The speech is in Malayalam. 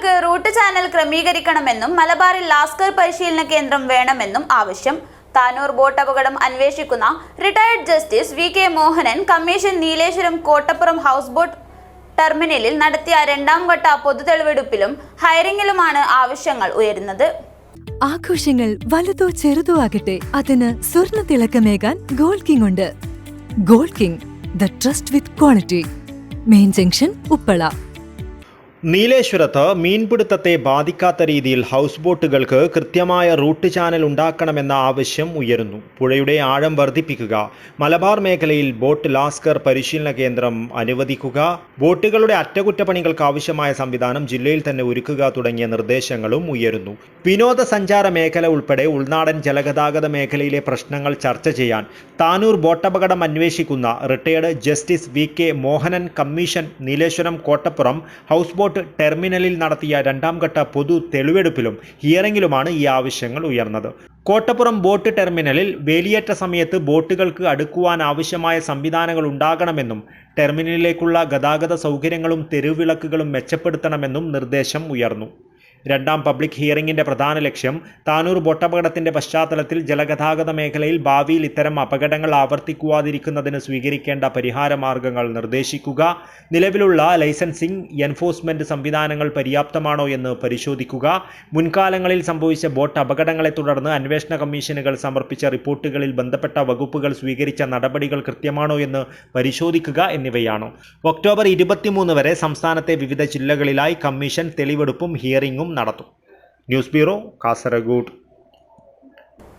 ബോട്ടുകൾക്ക് റൂട്ട് ചാനൽ ക്രമീകരിക്കണമെന്നും മലബാറിൽ ലാസ്കർ പരിശീലന കേന്ദ്രം വേണമെന്നും ആവശ്യം. താനൂർ ബോട്ട് അപകടം അന്വേഷിക്കുന്ന retired justice V K Mohanan commission Nileshwaram Kottappuram house boat ടെർമിനലിൽ നടത്തിയ രണ്ടാം ഘട്ട പൊതുതെളിവെടുപ്പിലും ഹയറിംഗിലുമാണ് ആവശ്യങ്ങൾ ഉയരുന്നത്. ആഘോഷങ്ങൾ വലുതോ ചെറുതോ ആകട്ടെ അതിന് സ്വർണ തിളക്കമേകാൻ ഗോൾഡ് കിങ് ഉണ്ട്. Gold king the trust with quality main junction Uppala നീലേശ്വരത്ത് മീൻപിടുത്തത്തെ ബാധിക്കാത്ത രീതിയിൽ ഹൗസ് ബോട്ടുകൾക്ക് കൃത്യമായ റൂട്ട് ചാനൽ ഉണ്ടാക്കണമെന്ന ആവശ്യം ഉയരുന്നു. പുഴയുടെ ആഴം വർദ്ധിപ്പിക്കുക മലബാർ മേഖലയിൽ ബോട്ട് ലാസ്കർ പരിശീലന കേന്ദ്രം അനുവദിക്കുക ബോട്ടുകളുടെ അറ്റകുറ്റപ്പണികൾക്ക് ആവശ്യമായ സംവിധാനം ജില്ലയിൽ തന്നെ ഒരുക്കുക തുടങ്ങിയ നിർദ്ദേശങ്ങളും ഉയരുന്നു. വിനോദസഞ്ചാര മേഖല ഉൾപ്പെടെ ഉൾനാടൻ ജലഗതാഗത മേഖലയിലെ പ്രശ്നങ്ങൾ ചർച്ച ചെയ്യാൻ താനൂർ ബോട്ടപകടം അന്വേഷിക്കുന്ന retired justice V K Mohanan commission Nileshwaram Kottappuram house boat ടെർമിനലിൽ നടത്തിയ രണ്ടാം ഘട്ട പൊതു തെളിവെടുപ്പിലും ഹിയറിംഗിലുമാണ് ഈ ആവശ്യങ്ങൾ ഉയർന്നത്. കോട്ടപ്പുറം ബോട്ട് ടെർമിനലിൽ വേലിയേറ്റ സമയത്ത് ബോട്ടുകൾക്ക് അടുക്കുവാൻ ആവശ്യമായ സംവിധാനങ്ങൾ ഉണ്ടാകണമെന്നും ടെർമിനലിലേക്കുള്ള ഗതാഗത സൗകര്യങ്ങളും തെരുവിളക്കുകളും മെച്ചപ്പെടുത്തണമെന്നും നിർദ്ദേശം ഉയർന്നു. രണ്ടാം പബ്ലിക് ഹിയറിംഗിന്റെ പ്രധാന ലക്ഷ്യം താനൂർ ബോട്ടപകടത്തിന്റെ പശ്ചാത്തലത്തിൽ ജലഗതാഗത മേഖലയിൽ ഭാവിയിൽ ഇത്തരം അപകടങ്ങൾ ആവർത്തിക്കുവാതിരിക്കുന്നതിന് സ്വീകരിക്കേണ്ട പരിഹാര മാർഗങ്ങൾ നിർദ്ദേശിക്കുക. നിലവിലുള്ള ലൈസൻസിംഗ് എൻഫോഴ്സ്മെന്റ് സംവിധാനങ്ങൾ പര്യാപ്തമാണോ എന്ന് പരിശോധിക്കുക. മുൻകാലങ്ങളിൽ സംഭവിച്ച ബോട്ട് അപകടങ്ങളെ തുടർന്ന് അന്വേഷണ കമ്മീഷനുകൾ സമർപ്പിച്ച റിപ്പോർട്ടുകളിൽ ബന്ധപ്പെട്ട വകുപ്പുകൾ സ്വീകരിച്ച നടപടികൾ കൃത്യമാണോ എന്ന് പരിശോധിക്കുക എന്നിവയാണ്. ഒക്ടോബർ ഇരുപത്തിമൂന്ന് വരെ സംസ്ഥാനത്തെ വിവിധ ജില്ലകളിലായി കമ്മീഷൻ തെളിവെടുപ്പും ഹിയറിംഗും നടത്തും. News bureau Kasaragod.